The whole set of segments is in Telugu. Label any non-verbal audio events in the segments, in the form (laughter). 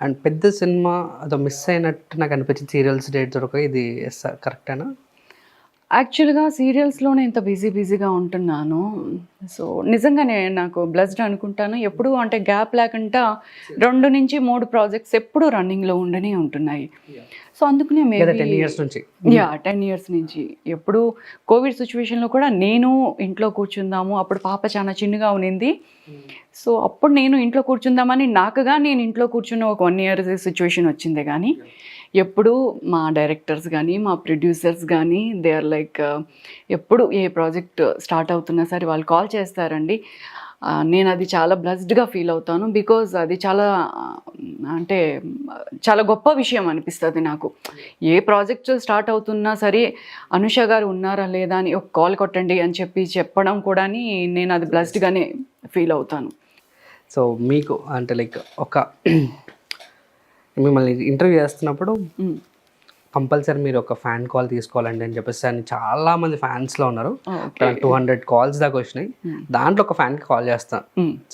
అండ్ పెద్ద సినిమా అదో మిస్ అయినట్టు నాకు అనిపించింది సీరియల్స్ డేట్ దొరక ఇది కరెక్టేనా? యాక్చువల్గా సీరియల్స్లోనే ఇంత బిజీ బిజీగా ఉంటున్నాను. సో నిజంగానే నాకు బ్లస్డ్ అనుకుంటాను. ఎప్పుడు అంటే గ్యాప్ లేకుండా రెండు నుంచి మూడు ప్రాజెక్ట్స్ ఎప్పుడు రన్నింగ్లో ఉండనే ఉంటున్నాయి. సో అందుకనే నుంచి. యా టెన్ ఇయర్స్ నుంచి. ఎప్పుడు కోవిడ్ సిచ్యువేషన్లో కూడా నేను ఇంట్లో కూర్చుందాము. అప్పుడు పాప చాలా చిన్నగా ఉన్నింది. సో అప్పుడు నేను ఇంట్లో కూర్చుందామని నాకుగా నేను ఇంట్లో కూర్చున్న ఒక వన్ ఇయర్ సిచ్యువేషన్ వచ్చింది కానీ ఎప్పుడు మా డైరెక్టర్స్ కానీ మా ప్రొడ్యూసర్స్ కానీ దే ఆర్ లైక్ ఎప్పుడు ఏ ప్రాజెక్ట్ స్టార్ట్ అవుతున్నా సరే వాళ్ళు కాల్ చేస్తారండి. నేను అది చాలా బ్లస్డ్గా ఫీల్ అవుతాను బికాజ్ అది చాలా అంటే చాలా గొప్ప విషయం అనిపిస్తుంది నాకు. ఏ ప్రాజెక్ట్ స్టార్ట్ అవుతున్నా సరే అనుష గారు ఉన్నారా లేదా అని ఒక కాల్ కొట్టండి అని చెప్పి చెప్పడం కూడా నేను అది బ్లస్డ్గానే ఫీల్ అవుతాను. సో మీకు అంటే లైక్ ఒక మిమ్మల్ని ఇంటర్వ్యూ చేస్తున్నప్పుడు. కంపల్సరీ మీరు ఒక ఫ్యాన్ కాల్ తీసుకోవాలండి అని చెప్పేసి అని చాలా మంది ఫ్యాన్స్లో ఉన్నారు. ఓకే. టూ హండ్రెడ్ కాల్స్ దాకా వచ్చినాయి. దాంట్లో ఒక ఫ్యాన్కి కాల్ చేస్తాను.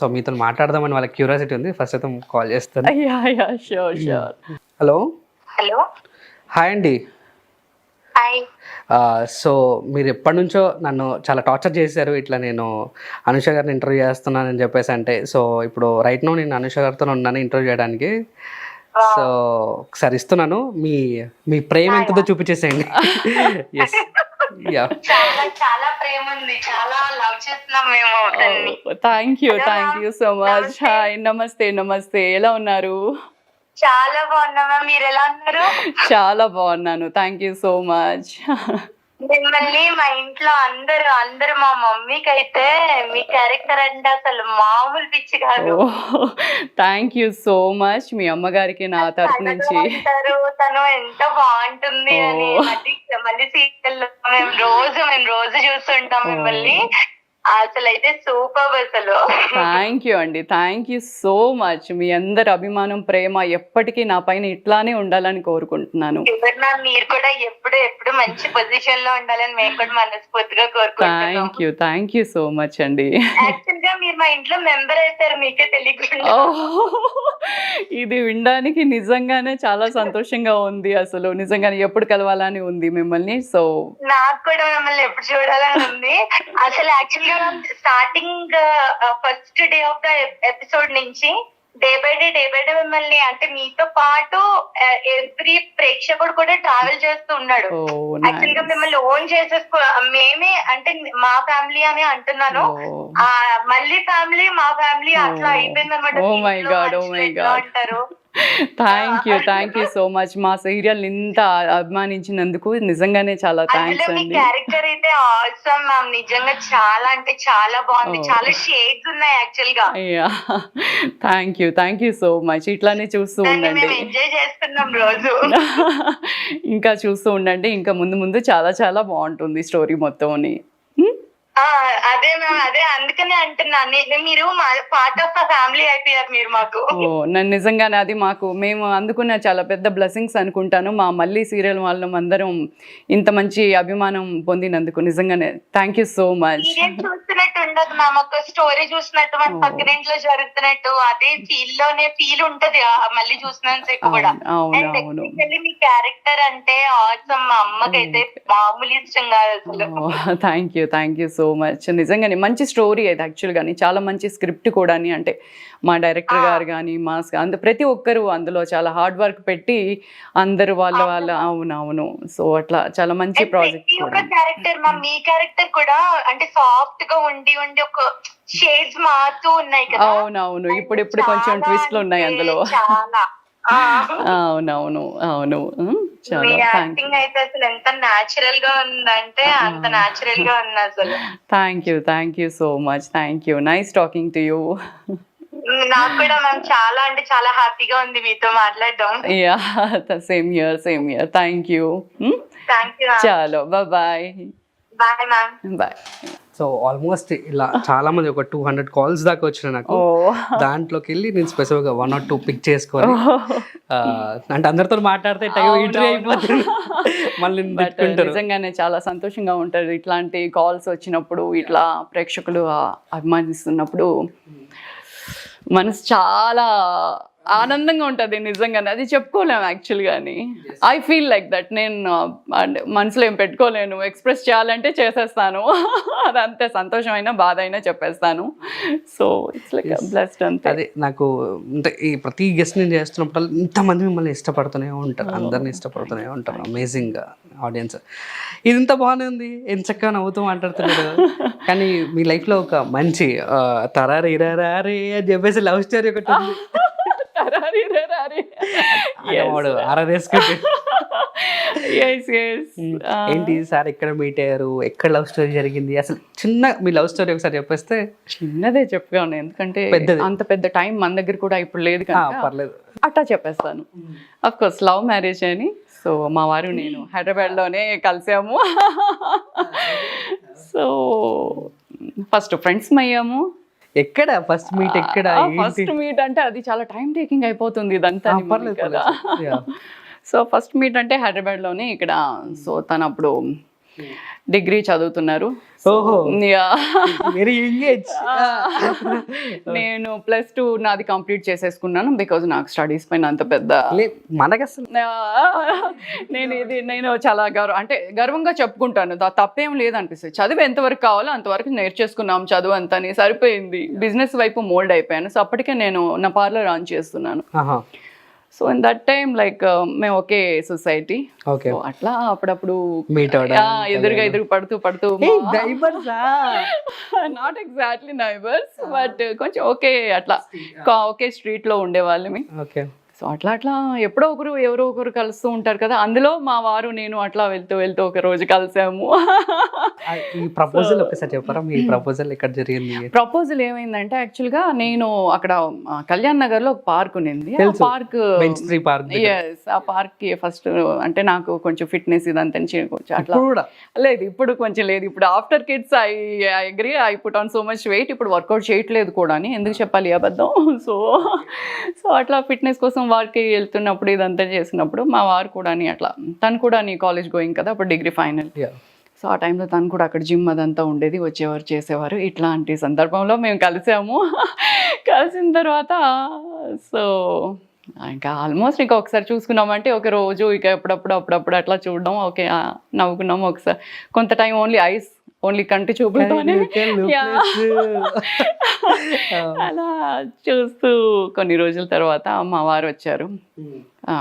సో మీతో మాట్లాడదామని వాళ్ళకి క్యూరియాసిటీ ఉంది. ఫస్ట్ అయితే కాల్ చేస్తాను. Yeah yeah sure sure hello hello hi అండి హాయ్ సో మీరు ఎప్పటి నుంచో నన్ను చాలా టార్చర్ చేశారు. ఇట్లా నేను అనుష గారిని ఇంటర్వ్యూ చేస్తున్నానని చెప్పేసి అంటే సో ఇప్పుడు రైట్ నో నేను అనుష గారితో ఉన్నాను ఇంటర్వ్యూ చేయడానికి. సో ఒకసారి ఇస్తున్నాను. మీ మీ ప్రేమ ఎంతదో చూపించేసేయండి. (laughs) ఎస్ యా చాలా చాలా ప్రేమ ఉంది. చాలా లవ్ చేస్తున్నాం మేము అతన్ని. Thank you thank you so much hi నమస్తే. నమస్తే ఎలా ఉన్నారు? చాలా బాగున్నామా మీరు ఎలా ఉన్నారు? (laughs) చాలా బాగున్నాను. థ్యాంక్ యూ సో మచ్ మిమ్మల్ని మా ఇంట్లో అందరూ అందరూ మా మమ్మీకి అయితే మీ క్యారెక్టర్ అంటే అసలు మామూలు పిచ్చి కాదు. థ్యాంక్ యూ సో మచ్ మీ అమ్మగారికి నా తరపు నుంచి. తను ఎంత బాగుంటుంది అని. మళ్ళీ సీరియల్ మేము రోజు మేము రోజు చూస్తుంటాం మిమ్మల్ని. అసలు అయితే సూపర్ అసలు. థ్యాంక్ యూ అండి. Thank you so much. మీ అందరి అభిమానం ప్రేమ ఎప్పటికీ నా పైన ఇట్లానే ఉండాలని కోరుకుంటున్నాను. మీరు కూడా ఎప్పుడు ఎప్పుడు మంచి పొజిషన్లో ఉండాలని మేము కూడా మనస్ఫూర్తిగా కోరుకుంటున్నాం thank you thank you so much అండి. యాక్చువల్గా మీరు మా ఇంట్లో మెంబర్ అయితారు మీకే తెలియకుండా. ఇది వినడానికి నిజంగానే చాలా సంతోషంగా ఉంది అసలు. నిజంగానే ఎప్పుడు కలవాలని ఉంది మిమ్మల్ని. సో నాకు కూడా మిమ్మల్ని ఎప్పుడు చూడాలని ఉంది. అసలు యాక్చువల్ గా starting first day of the episode నుంచి day by day day by day మిమ్మల్ని అంటే మీతో పాటు ఎవ్రీ ప్రేక్షకుడు కూడా ట్రావెల్ చేస్తూ ఉన్నాడు. యాక్చువల్గా మిమ్మల్ని ఓన్ చేసేసుకో మేమే అంటే మా ఫ్యామిలీ అని అంటున్నాను. మళ్ళీ ఫ్యామిలీ మా ఫ్యామిలీ అట్లా. అయిపోయింది అనమాట. అంటారు thank you thank you so much మా సీరియల్ ఇంత అభిమానించినందుకు నిజంగానే చాలా థ్యాంక్స్ అండి. క్యారెక్టర్ అయితే ఆల్సమ్ మ్యామ్ నిజంగా చాలా అంటే చాలా బాగుంది. Oh. చాలా షేడ్స్ ఉన్నాయి యాక్చువల్గా. Thank you thank you so much ఇట్లానే చూస్తూ ఉండండి. ఎంజాయ్ చేస్తున్నాం రోజు. (laughs) ఇంకా చూస్తూ ఉండండి. ఇంకా ముందు ముందు చాలా చాలా బాగుంటుంది స్టోరీ మొత్తం అదే మ్యామ్ అదే అందుకనే అంటున్నా. నే- మీరు పార్ట్ ఆఫ్ ద ఫ్యామిలీ అయిపోయారు మీరు మాకు. ఓ నన్ను నిజంగానే అది మాకు మేము అందుకున్న చాలా పెద్ద బ్లెస్సింగ్స్ అనుకుంటాను. మా మళ్ళీ సీరియల్ వాళ్ళం అందరం ఇంత మంచి అభిమానం పొందినందుకు నిజంగానే. థ్యాంక్ యూ సో మచ్ చూస్తున్నట్టు ఉండదు మ్యామ్ ఒక స్టోరీ చూసినట్టు మన. పక్కనింట్లో జరుగుతున్నట్టు అదే ఫీల్లోనే ఫీల్ ఉంటది మళ్ళీ చూసినంత కూడా. అవును మీ క్యారెక్టర్ అంటే ఆసమ్ మా అమ్మకైతే మామూలు ఇష్టం కాదు అసలు. Thank you thank you so much నిజంగానే మంచి స్టోరీ అది యాక్చువల్ కానీ చాలా మంచి స్క్రిప్ట్ కూడా అంటే మా డైరెక్టర్. గారు కానీ మా అంద ప్రతి ఒక్కరు అందులో చాలా హార్డ్ వర్క్ పెట్టి అందరు వాళ్ళ వాళ్ళ అవును అవును సో అట్లా చాలా మంచి ప్రాజెక్ట్ కూడా. క్యారెక్టర్ మా మీ క్యారెక్టర్ కూడా అంటే సాఫ్ట్గా ఉండి ఉండి ఒక షేడ్స్ మారుతూ ఉన్నాయి కదా. అవునవును. ఇప్పుడు ఇప్పుడు కొంచెం ట్విస్ట్లు ఉన్నాయి అందులో. (laughs) అవునవును. అవును. మీ యాక్టింగ్ అయితే అసలు ఎంత నాచురల్గా ఉందంటే అంత నాచురల్గా ఉంది అసలు. Thank you thank you so much thank you nice talking to you నాకు కూడా మ్యామ్ చాలా అంటే చాలా హ్యాపీగా ఉంది మీతో మాట్లాడడం. Yeah same year same year thank you thank you చాలో bye bye ma'am bye so almost ఇలా చాలా మంది ఒక టూ హండ్రెడ్ కాల్స్ దాకా వచ్చినాయి నాకు. దాంట్లోకి వెళ్ళి నేను స్పెసిఫిక్గా వన్ ఆర్ టూ పిక్ చేసుకోవాలి అంటే అందరితో మాట్లాడితే టైం ఎంట్రీ అయిపోతుంది. మళ్ళీ నిజంగానే చాలా సంతోషంగా ఉంటుంది ఇట్లాంటి కాల్స్ వచ్చినప్పుడు ఇట్లా ప్రేక్షకులు అభిమానిస్తున్నప్పుడు. మనసు చాలా ఆనందంగా ఉంటుంది నిజంగానే. అది చెప్పుకోలేము యాక్చువల్ గాని. ఐ ఫీల్ లైక్ దట్ నేను మనసులో ఏం పెట్టుకోలేను. ఎక్స్ప్రెస్ చేయాలంటే చేసేస్తాను. (laughs) అదంతే సంతోషమైన బాధ అయినా చెప్పేస్తాను సో ఇట్స్ లైక్ బ్లెస్డ్ అంతే. అదే నాకు అంటే ఈ ప్రతి గెస్ట్ నేను చేస్తున్నప్పుడు ఇంతమంది మిమ్మల్ని ఇష్టపడుతూనే ఉంటారు. అందరిని ఇష్టపడుతూనే ఉంటారు. అమేజింగ్ ఆడియన్స్ ఇది ఇంత బాగానే ఉంది. ఎంత చక్కగా నవ్వుతూ మాట్లాడుతున్నాడు (laughs) కానీ మీ లైఫ్లో ఒక మంచి ఆ, తరారి రే అని చెప్పేసి లవ్ స్టోరీ ఒకటి (laughs) ఏంటి సార్ ఎక్కడ మీట్ అయ్యారు? ఎక్కడ లవ్ స్టోరీ జరిగింది? అసలు చిన్న మీ లవ్ స్టోరీ ఒకసారి చెప్పేస్తే చిన్నదే చెప్పుగాను ఎందుకంటే పెద్దది. అంత పెద్ద టైం మన దగ్గర కూడా ఇప్పుడు లేదు పర్లేదు. అట్టా చెప్పేస్తాను. అఫ్ కోర్స్ లవ్ మ్యారేజ్ అని. సో మా వారు నేను హైదరాబాద్లోనే కలిసాము. సో ఫస్ట్ ఫ్రెండ్స్ అయ్యాము. ఎక్కడ? ఫస్ట్ మీట్ ఎక్కడ? ఫస్ట్ మీట్ అంటే అది చాలా టైం టేకింగ్ అయిపోతుంది ఇదంతా కదా. సో ఫస్ట్ మీట్ అంటే హైదరాబాద్లోనే ఇక్కడ. సో తను అప్పుడు డిగ్రీ చదువుతున్నారు. వెరీ ఎంగేజ్ (laughs) నేను ప్లస్ టూ నాది కంప్లీట్ చేసేసుకున్నాను బికాజ్ నాకు స్టడీస్ పైన అంత పెద్ద నేను ఇది నేను చాలా గర్వ అంటే గర్వంగా చెప్పుకుంటాను. తప్పేం లేదనిపిస్తుంది. చదువు ఎంతవరకు కావాలో అంతవరకు నేర్చేసుకున్నాం చదువు అంతని సరిపోయింది. బిజినెస్ వైపు మోల్డ్ అయిపోయాను. సో అప్పటికే నేను నా పార్లర్ రన్ చేస్తున్నాను. So in that time like మేము ఒకే సొసైటీ అట్లా అప్పుడప్పుడు ఎదురుగా ఎదురు పడుతూ పడుతూ నాట్ ఎగ్జాక్ట్లీ నైబర్స్ బట్ కొంచెం ఓకే అట్లా. ఒకే స్ట్రీట్లో ఉండేవాళ్ళమి. ఓకే సో అట్లా అట్లా ఎప్పుడో ఒకరు ఎవరో ఒకరు కలుస్తూ ఉంటారు కదా. అందులో మా వారు నేను అట్లా వెళ్తూ వెళ్తూ ఒక రోజు కలిసాము. ఈ ప్రపోజల్ ఒకసారి చెప్పారా? మీ ప్రపోజల్ ఎక్కడ జరిగింది? (laughs) ప్రపోజల్ ఏమైందంటే యాక్చువల్గా నేను అక్కడ కళ్యాణ్ నగర్లో ఒక పార్క్ తెలుసు. పార్క్ ఎస్ ఆ పార్క్కి ఫస్ట్ అంటే నాకు కొంచెం ఫిట్నెస్ ఇదంతా కొంచెం అట్లా లేదు ఇప్పుడు కొంచెం లేదు. ఇప్పుడు after kids I I agree I put on so much weight ఇప్పుడు వర్కౌట్ చేయట్లేదు కూడా అని. ఎందుకు చెప్పాలి అబద్ధం? (laughs) సో సో అట్లా ఫిట్నెస్ కోసం వారికి వెళ్తున్నప్పుడు ఇదంతా చేసినప్పుడు మా వారు కూడా అట్లా తను కూడా నీ కాలేజ్ గోయింగ్ కదా అప్పుడు డిగ్రీ ఫైనల్. సో ఆ టైంలో తను కూడా అక్కడ జిమ్ అదంతా ఉండేది వచ్చేవారు చేసేవారు. ఇట్లాంటి సందర్భంలో మేము కలిసాము. (laughs) కలిసిన తర్వాత సో ఇంకా ఆల్మోస్ట్ ఇంకా ఒకసారి చూసుకున్నామంటే ఒక రోజు ఇక ఎప్పుడప్పుడు అప్పుడప్పుడు అట్లా చూడడం ఓకే నవ్వుకున్నాము ఒకసారి. కొంత టైం ఓన్లీ ఐస్ ఓన్లీ కంటి చూపులతోనే Yeah. (laughs) అలా చూస్తూ కొన్ని రోజుల తర్వాత మా వారు వచ్చారు.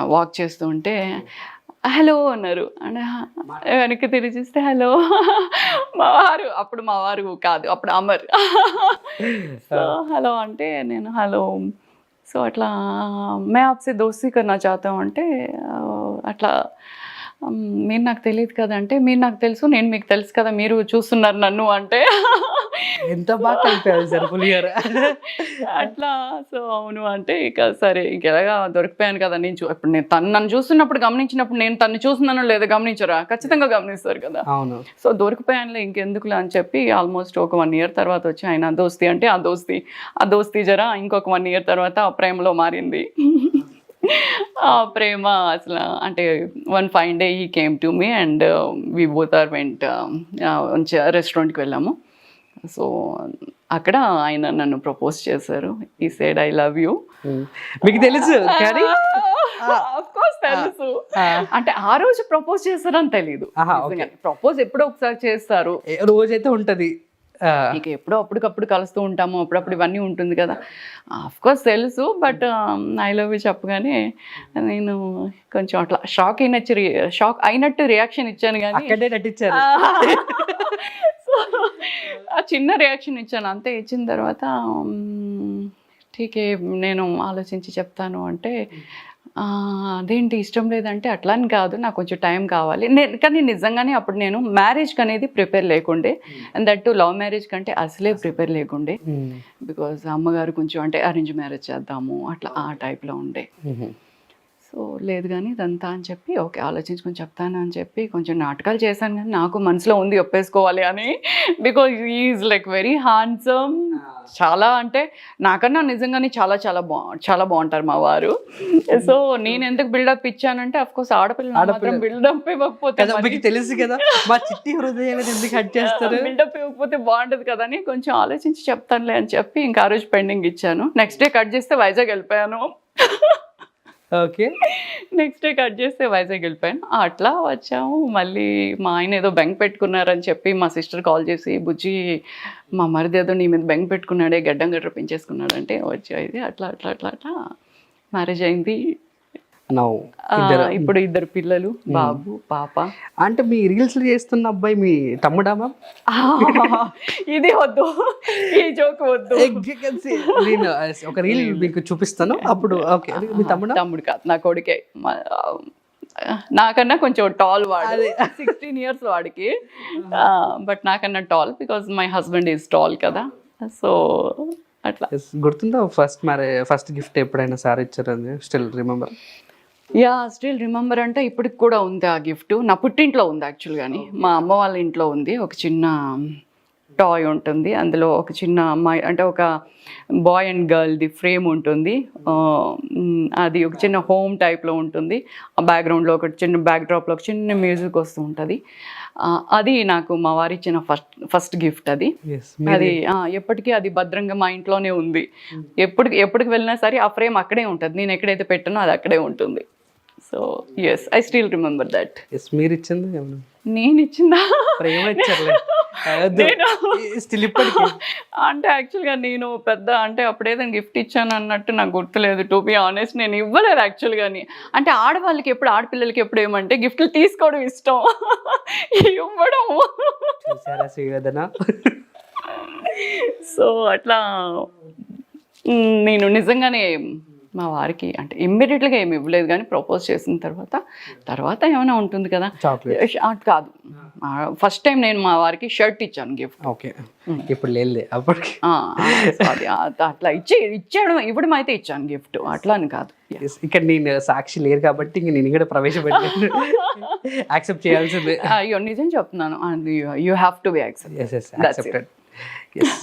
వాక్ చేస్తూ ఉంటే హలో అన్నారు. అంటే వెనక్కి తిరిగి చూస్తే హలో. మా వారు అప్పుడు మా వారు కాదు అప్పుడు అమర్. సో హలో అంటే నేను హలో. సో అట్లా మే ఆప్సే దోస్తీ కన్నా చాతాం అంటే అట్లా "మ్, మీరు నాకు తెలియదు కదా అంటే మీరు నాకు తెలుసు నేను మీకు తెలుసు కదా మీరు చూస్తున్నారు నన్ను అంటే. ఎంత బాగా కలిపారు సార్ పులిగారు అట్లా సో అవును అంటే ఇక సరే ఇంక ఎలాగా దొరికిపోయాను కదా నేను ఇప్పుడు నేను తను నన్ను చూస్తున్నప్పుడు గమనించినప్పుడు నేను తను చూస్తున్నానో లేదో గమనించరా? ఖచ్చితంగా గమనిస్తారు కదా. అవును. సో దొరికిపోయానులే ఇంకెందుకులే అని చెప్పి ఆల్మోస్ట్ ఒక వన్ ఇయర్ తర్వాత వచ్చి ఆయన దోస్తి అంటే ఆ దోస్తి ఆ దోస్తి జర ఇంకొక వన్ ఇయర్ తర్వాత ఆ ప్రేమలో మారింది. ఆ ప్రేమ అసలు అంటే one fine day he came to me and we both are went రెస్టారెంట్కి వెళ్ళాము. సో అక్కడ ఆయన నన్ను ప్రపోజ్ చేశారు. ఈ సైడ్ ఐ లవ్ యూ. మీకు తెలుసు కానీ? (laughs) తెలుసు. అంటే ఆ రోజు ప్రపోజ్ చేస్తారని తెలియదు. ప్రపోజ్ ఎప్పుడో ఒకసారి చేస్తారు. రోజైతే ఉంటది. ఇక ఎప్పుడో అప్పటికప్పుడు కలుస్తూ ఉంటాము అప్పుడప్పుడు ఇవన్నీ ఉంటుంది కదా. ఆఫ్ కోర్స్ తెలుసు బట్ ఐ లవ్ యూ చెప్పగానే నేను కొంచెం అట్లా షాక్ అయినట్టు షాక్ అయినట్టు రియాక్షన్ ఇచ్చాను కానీ ఆ. చిన్న రియాక్షన్ ఇచ్చాను. అంతే ఇచ్చిన తర్వాత మ్, ఠీకే నేను ఆలోచించి చెప్తాను అంటే "ఆ, అదేంటి ఇష్టం లేదంటే అట్లా అని కాదు నాకు కొంచెం టైం కావాలి. నేను కానీ నిజంగానే అప్పుడు నేను మ్యారేజ్కి అనేది ప్రిపేర్ లేకుండే. And that too love marriage కంటే అసలే ప్రిపేర్ లేకుండే. ఉమ్. బికాజ్ అమ్మగారు కొంచెం అంటే అరేంజ్ మ్యారేజ్ చేద్దాము అట్లా ఆ టైప్లో ఉండే. సో లేదు కానీ ఇదంతా అని చెప్పి ఓకే ఆలోచించుకొని చెప్తాను అని చెప్పి కొంచెం నాటకాలు చేశాను కానీ నాకు మనసులో ఉంది ఒప్పేసుకోవాలి అని. Because is like very handsome చాలా అంటే నాకన్నా నిజంగానే చాలా చాలా బా చాలా బాగుంటారు మా వారు. సో నేను ఎందుకు బిల్డప్ ఇచ్చానంటే అఫ్ కోర్స్ ఆడపిల్ల. బిల్డప్ ఇవ్వకపోతే తెలుసు కదా మా చిట్టి హృదయాలను ఎందుకు హట్ చేస్తారు? బిల్డప్ ఇవ్వకపోతే బాగుంటది కదా అని కొంచెం ఆలోచించి చెప్తానులే అని చెప్పి ఇంకా ఆ రోజు పెండింగ్ ఇచ్చాను. నెక్స్ట్ డే కట్ చేస్తే వైజాగ్ వెళ్ళిపోయాను. ఓకే. నెక్స్ట్ డే కట్ చేస్తే వైజాగ్ వెళ్ళిపోయాను. అట్లా వచ్చాము. మళ్ళీ మా ఆయన ఏదో బెంక్ పెట్టుకున్నారని చెప్పి మా సిస్టర్ కాల్ చేసి బుజ్జి మా మరిది ఏదో నీ మీద బెంక్ పెట్టుకున్నాడే గడ్డం గడ్డ పెంచేసుకున్నాడంటే వచ్చేది అట్లా అట్లా అట్లా అట్లా. మ్యారేజ్ అయింది. నౌ ఇప్పుడు ఇద్దరు పిల్లలు బాబు పాప. అంటే మీ రీల్స్ చేస్తున్న అబ్బాయి మీ తమ్ముడా మ్యామ్? ఇది వద్దు. ఈ జోక్ వద్దు. నేను ఒక రీల్ మీకు చూపిస్తాను. అప్పుడు ఓకే మీ తమ్ముడా? తమ్ముడు కాదు నా కొడుకే. నాకన్నా కొంచెం టాల్ వాడు. సిక్స్టీన్ ఇయర్స్ వాడికి. బట్ నాకన్నా tall because my husband is tall కదా. సో అట్లా. గుర్తుందా ఫస్ట్ మ్యారేజ్ ఫస్ట్ గిఫ్ట్ ఎప్పుడైనా సార్ ఇచ్చారని? Still remember yeah still remember అంటే ఇప్పటికి కూడా ఉంది ఆ గిఫ్ట్ నా పుట్టింట్లో ఉంది యాక్చువల్ కానీ మా అమ్మ వాళ్ళ ఇంట్లో ఉంది. ఒక చిన్న టాయ్ ఉంటుంది. అందులో ఒక చిన్న అమ్మాయి అంటే ఒక బాయ్ అండ్ గర్ల్ది ఫ్రేమ్ ఉంటుంది. మ్, అది ఒక చిన్న హోమ్ టైప్లో ఉంటుంది. ఆ బ్యాక్గ్రౌండ్లో ఒక చిన్న బ్యాక్డ్రాప్లో ఒక చిన్న మ్యూజిక్ వస్తూ ఉంటుంది. అది నాకు మా వారు ఇచ్చిన ఫస్ట్ ఫస్ట్ గిఫ్ట్ అది. అది ఎప్పటికీ అది భద్రంగా మా ఇంట్లోనే ఉంది. ఎప్పుడు ఎప్పటికి వెళ్ళినా సరే ఆ ఫ్రేమ్ అక్కడే ఉంటుంది. నేను ఎక్కడైతే పెట్టానో అది అక్కడే ఉంటుంది. So yes I still remember that yes మీరు ఇచ్చింది ఏమన్నా నేను ఇచ్చిందా ప్రేమ అంటే యాక్చువల్గా నేను పెద్ద అంటే అప్పుడేదో గిఫ్ట్ ఇచ్చాను అన్నట్టు నాకు గుర్తులేదు. టు బి ఆనెస్ట్ నేను ఇవ్వలేదు యాక్చువల్గాని అంటే ఆడవాళ్ళకి ఎప్పుడు ఆడపిల్లలకి ఎప్పుడు ఏమంటే గిఫ్ట్లు తీసుకోవడం ఇష్టం. ఇవ్వడం. సో అట్లా నేను నిజంగానే మా వారికి అంటే ఇమ్మీడియట్గా ఏమి ఇవ్వలేదు కానీ ప్రపోజ్ చేసిన తర్వాత తర్వాత ఏమైనా ఉంటుంది కదా? షర్ట్ కాదు. ఫస్ట్ టైం నేను మా వారికి షర్ట్ ఇచ్చాను గిఫ్ట్ ఓకే. ఇప్పుడు లేదు అప్పటికి. అట్లా ఇచ్చి ఇచ్చేయడం ఇవ్వడం అయితే ఇచ్చాను గిఫ్ట్ అట్లా అని కాదు. ఇక్కడ నేను సాక్షి లేరు కాబట్టి ఇంక నేను కూడా ప్రవేశపెట్టాను యాక్సెప్ట్ (laughs) చేయాల్సిందే. అయ్యో నిజం చెప్తున్నాను. You have to be accept yes. Accepted yes